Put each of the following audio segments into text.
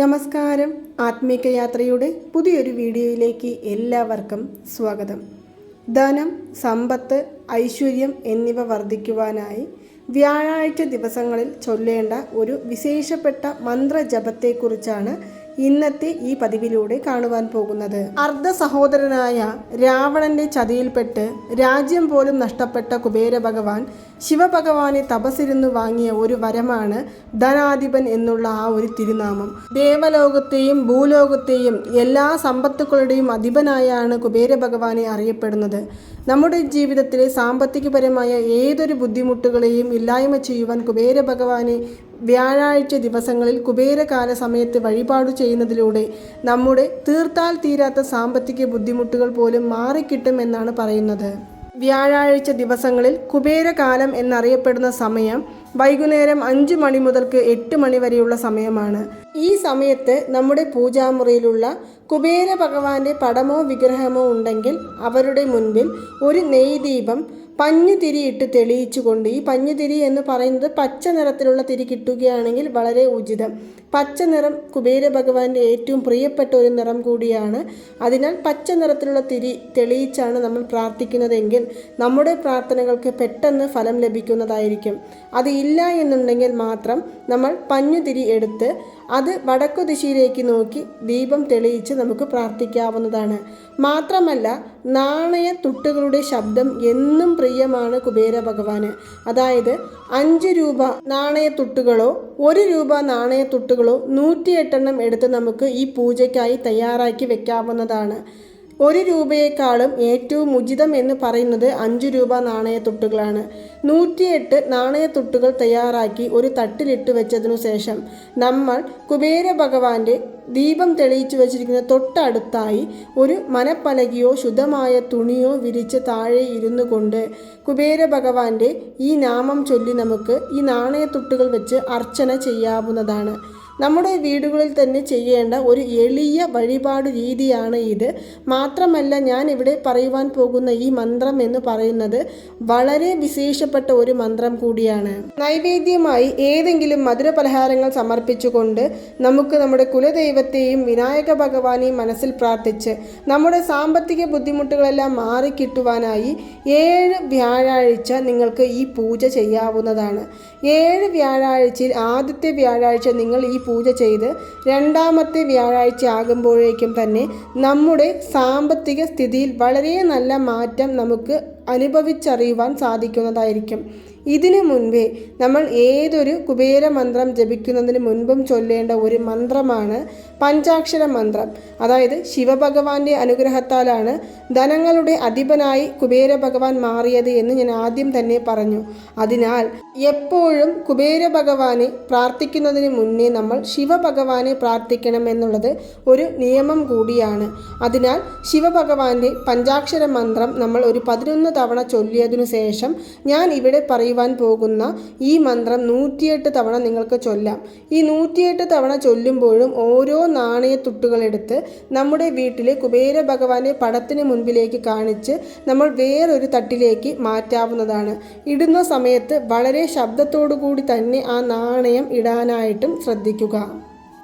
നമസ്കാരം. ആത്മീക യാത്രയുടെ പുതിയൊരു വീഡിയോയിലേക്ക് എല്ലാവർക്കും സ്വാഗതം. ധനം സമ്പത്ത് ഐശ്വര്യം എന്നിവ വർദ്ധിക്കുവാനായി വ്യാഴാഴ്ച ദിവസങ്ങളിൽ ചൊല്ലേണ്ട ഒരു വിശേഷപ്പെട്ട മന്ത്രജപത്തെക്കുറിച്ചാണ് ഇന്നത്തെ ഈ പതിവിലൂടെ കാണുവാൻ പോകുന്നത്. അർദ്ധ സഹോദരനായ രാവണന്റെ ചതിയിൽപ്പെട്ട് രാജ്യം പോലും നഷ്ടപ്പെട്ട കുബേര ഭഗവാൻ ശിവഭഗവാനെ തപസിരുന്ന് വാങ്ങിയ ഒരു വരമാണ് ധനാധിപൻ എന്നുള്ള ആ ഒരു തിരുനാമം. ദേവലോകത്തെയും ഭൂലോകത്തെയും എല്ലാ സമ്പത്തുക്കളുടെയും അധിപനായാണ് കുബേര ഭഗവാനെ അറിയപ്പെടുന്നത്. നമ്മുടെ ജീവിതത്തിലെ സാമ്പത്തികപരമായ ഏതൊരു ബുദ്ധിമുട്ടുകളെയും ഇല്ലായ്മ ചെയ്യുവാൻ കുബേര ഭഗവാനെ വ്യാഴാഴ്ച ദിവസങ്ങളിൽ കുബേരകാല സമയത്ത് വഴിപാട് ചെയ്യുന്നതിലൂടെ നമ്മുടെ തീർത്താൽ തീരാത്ത സാമ്പത്തിക ബുദ്ധിമുട്ടുകൾ പോലും മാറിക്കിട്ടുമെന്നാണ് പറയുന്നത്. വ്യാഴാഴ്ച ദിവസങ്ങളിൽ കുബേരകാലം എന്നറിയപ്പെടുന്ന സമയം വൈകുന്നേരം അഞ്ച് മണി മുതൽക്ക് എട്ട് മണി വരെയുള്ള സമയമാണ്. ഈ സമയത്ത് നമ്മുടെ പൂജാമുറിയിലുള്ള കുബേര ഭഗവാന്റെ പടമോ വിഗ്രഹമോ ഉണ്ടെങ്കിൽ അവരുടെ മുൻപിൽ ഒരു നെയ്ദീപം പഞ്ഞുതിരി ഇട്ട് തെളിയിച്ചുകൊണ്ട് ഈ പഞ്ഞുതിരി എന്ന് പറയുന്നത് പച്ച നിറത്തിലുള്ള തിരി കിട്ടുകയാണെങ്കിൽ വളരെ ഉചിതം. പച്ച നിറം കുബേര ഭഗവാന്റെ ഏറ്റവും പ്രിയപ്പെട്ട ഒരു നിറം കൂടിയാണ്. അതിനാൽ പച്ച നിറത്തിലുള്ള തിരി തെളിയിച്ചാണ് നമ്മൾ പ്രാർത്ഥിക്കുന്നതെങ്കിൽ നമ്മുടെ പ്രാർത്ഥനകൾക്ക് പെട്ടെന്ന് ഫലം ലഭിക്കുന്നതായിരിക്കും. അത് ഇല്ല എന്നുണ്ടെങ്കിൽ മാത്രം നമ്മൾ പഞ്ഞുതിരി എടുത്ത് അത് വടക്കു ദിശയിലേക്ക് നോക്കി ദീപം തെളിയിച്ച് നമുക്ക് പ്രാർത്ഥിക്കാവുന്നതാണ്. മാത്രമല്ല നാണയ തുട്ടുകളുടെ ശബ്ദം എന്നും പ്രിയമാണ് കുബേര ഭഗവാന്. അതായത് അഞ്ച് രൂപ നാണയത്തുട്ടുകളോ ഒരു രൂപ നാണയത്തുട്ടുകളോ നൂറ്റിയെട്ടെണ്ണം എടുത്ത് നമുക്ക് ഈ പൂജയ്ക്കായി തയ്യാറാക്കി വെക്കാവുന്നതാണ്. ഒരു രൂപയേക്കാളും ഏറ്റവും ഉചിതം എന്ന് പറയുന്നത് അഞ്ച് രൂപ നാണയത്തുട്ടുകളാണ്. നൂറ്റിയെട്ട് നാണയത്തുട്ടുകൾ തയ്യാറാക്കി ഒരു തട്ടിലിട്ട് വെച്ചതിനു ശേഷം നമ്മൾ കുബേര ഭഗവാന്റെ ദീപം തെളിയിച്ചു വെച്ചിരിക്കുന്ന തൊട്ടടുത്തായി ഒരു മനപ്പലകയോ ശുദ്ധമായ തുണിയോ വിരിച്ച് താഴെ ഇരുന്നു കൊണ്ട് കുബേര ഭഗവാന്റെ ഈ നാമം ചൊല്ലി നമുക്ക് ഈ നാണയത്തുട്ടുകൾ വെച്ച് അർച്ചന ചെയ്യാവുന്നതാണ്. നമ്മുടെ വീടുകളിൽ തന്നെ ചെയ്യേണ്ട ഒരു എളിയ വഴിപാട് രീതിയാണ് ഇത്. മാത്രമല്ല ഞാൻ ഇവിടെ പറയുവാൻ പോകുന്ന ഈ മന്ത്രം എന്ന് പറയുന്നത് വളരെ വിശേഷപ്പെട്ട ഒരു മന്ത്രം കൂടിയാണ്. നൈവേദ്യമായി ഏതെങ്കിലും മധുരപലഹാരങ്ങൾ സമർപ്പിച്ചുകൊണ്ട് നമുക്ക് നമ്മുടെ കുലദൈവത്തെയും വിനായക ഭഗവാനെയും മനസ്സിൽ പ്രാർത്ഥിച്ച് നമ്മുടെ സാമ്പത്തിക ബുദ്ധിമുട്ടുകളെല്ലാം മാറിക്കിട്ടുവാനായി ഏഴ് വ്യാഴാഴ്ച നിങ്ങൾക്ക് ഈ പൂജ ചെയ്യാവുന്നതാണ്. ഏഴ് വ്യാഴാഴ്ചയിൽ ആദ്യത്തെ വ്യാഴാഴ്ച നിങ്ങൾ ഈ പൂജ ചെയ്ത് രണ്ടാമത്തെ വ്യാഴാഴ്ച ആകുമ്പോഴേക്കും തന്നെ നമ്മുടെ സാമ്പത്തിക സ്ഥിതിയിൽ വളരെ നല്ല മാറ്റം നമുക്ക് അനുഭവിച്ചറിയുവാൻ സാധിക്കുന്നതായിരിക്കും. ഇതിനു മുൻപേ നമ്മൾ ഏതൊരു കുബേര മന്ത്രം ജപിക്കുന്നതിന് മുൻപും ചൊല്ലേണ്ട ഒരു മന്ത്രമാണ് പഞ്ചാക്ഷര മന്ത്രം. അതായത് ശിവഭഗവാന്റെ അനുഗ്രഹത്താലാണ് ധനങ്ങളുടെ അധിപനായി കുബേര ഭഗവാൻ മാറിയത് എന്ന് ഞാൻ ആദ്യം തന്നെ പറഞ്ഞു. അതിനാൽ എപ്പോഴും കുബേര ഭഗവാനെ പ്രാർത്ഥിക്കുന്നതിന് മുന്നേ നമ്മൾ ശിവഭഗവാനെ പ്രാർത്ഥിക്കണം എന്നുള്ളത് ഒരു നിയമം കൂടിയാണ്. അതിനാൽ ശിവഭഗവാന്റെ പഞ്ചാക്ഷര മന്ത്രം നമ്മൾ ഒരു പതിനൊന്ന് തവണ ചൊല്ലിയതിനു ശേഷം ഞാൻ ഇവിടെ പറയുവാൻ പോകുന്ന ഈ മന്ത്രം നൂറ്റിയെട്ട് തവണ നിങ്ങൾക്ക് ചൊല്ലാം. ഈ നൂറ്റിയെട്ട് തവണ ചൊല്ലുമ്പോഴും ഓരോ നാണയത്തുട്ടുകളെടുത്ത് നമ്മുടെ വീട്ടിലെ കുബേര ഭഗവാന്റെ പടത്തിന് മുൻപിലേക്ക് കാണിച്ച് നമ്മൾ വേറൊരു തട്ടിലേക്ക് മാറ്റാവുന്നതാണ്. ഇടുന്ന സമയത്ത് വളരെ ശബ്ദത്തോടു കൂടി തന്നെ ആ നാണയം ഇടാനായിട്ടും ശ്രദ്ധിക്കുക.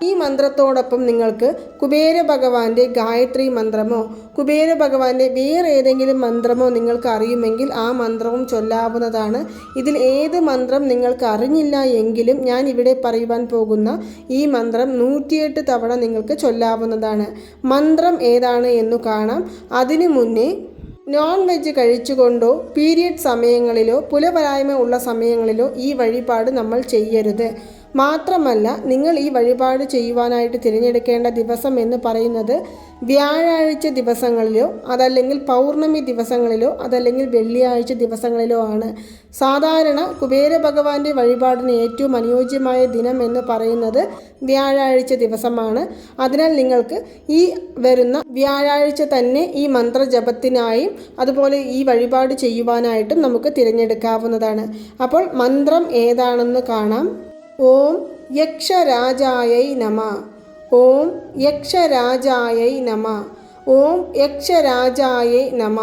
ഈ മന്ത്രത്തോടൊപ്പം നിങ്ങൾക്ക് കുബേര ഭഗവാന്റെ ഗായത്രി മന്ത്രമോ കുബേര ഭഗവാന്റെ വേറെ ഏതെങ്കിലും മന്ത്രമോ നിങ്ങൾക്ക് അറിയുമെങ്കിൽ ആ മന്ത്രവും ചൊല്ലാവുന്നതാണ്. ഇതിൽ ഏത് മന്ത്രം നിങ്ങൾക്ക് അറിഞ്ഞില്ല എങ്കിലും ഞാൻ ഇവിടെ പറയുവാൻ പോകുന്ന ഈ മന്ത്രം നൂറ്റിയെട്ട് തവണ നിങ്ങൾക്ക് ചൊല്ലാവുന്നതാണ്. മന്ത്രം ഏതാണ് എന്നു കാണാം. അതിനു മുന്നേ നോൺ വെജ് കഴിച്ചുകൊണ്ടോ പീരിയഡ് സമയങ്ങളിലോ പുലപരായ്മ ഉള്ള സമയങ്ങളിലോ ഈ വഴിപാട് നമ്മൾ ചെയ്യരുത്. മാത്രമല്ല നിങ്ങൾ ഈ വഴിപാട് ചെയ്യുവാനായിട്ട് തിരഞ്ഞെടുക്കേണ്ട ദിവസം എന്ന് പറയുന്നത് വ്യാഴാഴ്ച ദിവസങ്ങളിലോ അതല്ലെങ്കിൽ പൗർണമി ദിവസങ്ങളിലോ അതല്ലെങ്കിൽ വെള്ളിയാഴ്ച ദിവസങ്ങളിലോ ആണ്. സാധാരണ കുബേര ഭഗവാന്റെ വഴിപാടിന് ഏറ്റവും അനുയോജ്യമായ ദിനം എന്ന് പറയുന്നത് വ്യാഴാഴ്ച ദിവസമാണ്. അതിനാൽ നിങ്ങൾക്ക് ഈ വരുന്ന വ്യാഴാഴ്ച തന്നെ ഈ മന്ത്രജപത്തിനായും അതുപോലെ ഈ വഴിപാട് ചെയ്യുവാനായിട്ടും നമുക്ക് തിരഞ്ഞെടുക്കാവുന്നതാണ്. അപ്പോൾ മന്ത്രം ഏതാണെന്ന് കാണാം. ഓം യക്ഷരാജായൈ നമ. ഓം യക്ഷരാജായൈ നമ. ഓം യക്ഷരാജായൈ നമ.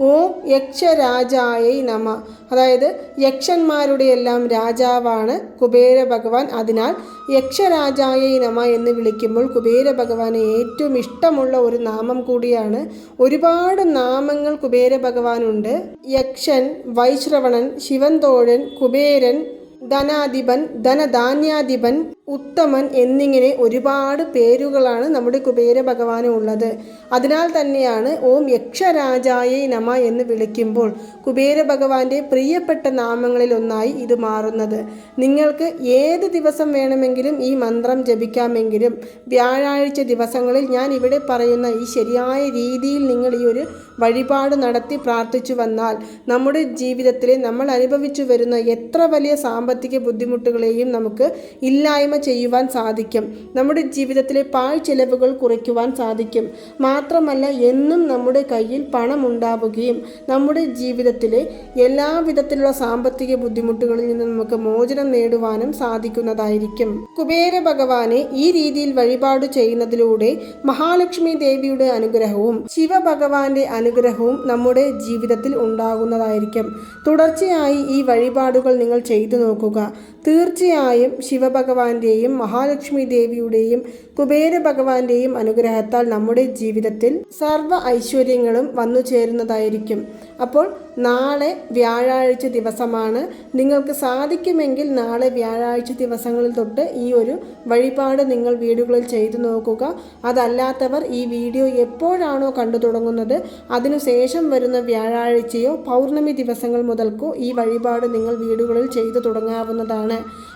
ഓം യക്ഷരാജായൈ നമ. അതായത് യക്ഷന്മാരുടെ എല്ലാം രാജാവാണ് കുബേര ഭഗവാൻ അതിനാൽ യക്ഷരാജായൈ നമ എന്ന് വിളിക്കുമ്പോൾ കുബേര ഭഗവാന് ഏറ്റവും ഇഷ്ടമുള്ള ഒരു നാമം കൂടിയാണ്. ഒരുപാട് നാമങ്ങൾ കുബേര ഭഗവാനുണ്ട്. യക്ഷൻ വൈശ്രവണൻ ശിവൻതോഴൻ കുബേരൻ ധനാധിപൻ ധനധാന്യാധിപൻ ഉത്തമൻ എന്നിങ്ങനെ ഒരുപാട് പേരുകളാണ് നമ്മുടെ കുബേര ഭഗവാന് ഉള്ളത് അതിനാൽ തന്നെയാണ് ഓം യക്ഷരാജായേ നമ എന്ന് വിളിക്കുമ്പോൾ കുബേര ഭഗവാന്റെ പ്രിയപ്പെട്ട നാമങ്ങളിൽ ഒന്നായി ഇത് മാറുന്നത്. നിങ്ങൾക്ക് ഏത് ദിവസം വേണമെങ്കിലും ഈ മന്ത്രം ജപിക്കാമെങ്കിലും വ്യാഴാഴ്ച ദിവസങ്ങളിൽ ഞാൻ ഇവിടെ പറയുന്ന ഈ ശരിയായ രീതിയിൽ നിങ്ങൾ ഈ ഒരു വഴിപാട് നടത്തി പ്രാർത്ഥിച്ചു വന്നാൽ നമ്മുടെ ജീവിതത്തിലെ നമ്മൾ അനുഭവിച്ചു വരുന്ന എത്ര വലിയ സാമ്പത്തിക ബുദ്ധിമുട്ടുകളെയും നമുക്ക് ഇല്ലായ്മ ചെയ്യുവാൻ സാധിക്കും. നമ്മുടെ ജീവിതത്തിലെ പാഴ് ചിലവുകൾ കുറയ്ക്കുവാൻ സാധിക്കും. മാത്രമല്ല എന്നും നമ്മുടെ കയ്യിൽ പണം ഉണ്ടാവുകയും നമ്മുടെ ജീവിതത്തിലെ എല്ലാ വിധത്തിലുള്ള സാമ്പത്തിക ബുദ്ധിമുട്ടുകളിൽ നിന്ന് നമുക്ക് മോചനം നേടുവാനും സാധിക്കുന്നതായിരിക്കും. കുബേര ഭഗവാനെ ഈ രീതിയിൽ വഴിപാട് ചെയ്യുന്നതിലൂടെ മഹാലക്ഷ്മി ദേവിയുടെ അനുഗ്രഹവും ശിവഭഗവാന്റെ അനുഗ്രഹവും നമ്മുടെ ജീവിതത്തിൽ ഉണ്ടാകുന്നതായിരിക്കും. തുടർച്ചയായി ഈ വഴിപാടുകൾ നിങ്ങൾ ചെയ്തു നോക്കുക. തീർച്ചയായും ശിവഭഗവാന്റെയും മഹാലക്ഷ്മി ദേവിയുടെയും കുബേര ഭഗവാന്റെയും അനുഗ്രഹത്താൽ നമ്മുടെ ജീവിതത്തിൽ സർവ ഐശ്വര്യങ്ങളും വന്നു ചേരുന്നതായിരിക്കും. അപ്പോൾ നാളെ വ്യാഴാഴ്ച ദിവസമാണ്. നിങ്ങൾക്ക് സാധിക്കുമെങ്കിൽ നാളെ വ്യാഴാഴ്ച ദിവസങ്ങളിൽ തൊട്ട് ഈ ഒരു വഴിപാട് നിങ്ങൾ വീടുകളിൽ ചെയ്തു നോക്കുക. അതല്ലാത്തവർ ഈ വീഡിയോ എപ്പോഴാണോ കണ്ടു തുടങ്ങുന്നത് അതിനുശേഷം വരുന്ന വ്യാഴാഴ്ചയോ പൗർണമി ദിവസങ്ങൾ മുതൽക്കോ ഈ വഴിപാട് നിങ്ങൾ വീടുകളിൽ ചെയ്തു തുടങ്ങാവുന്നതാണ്.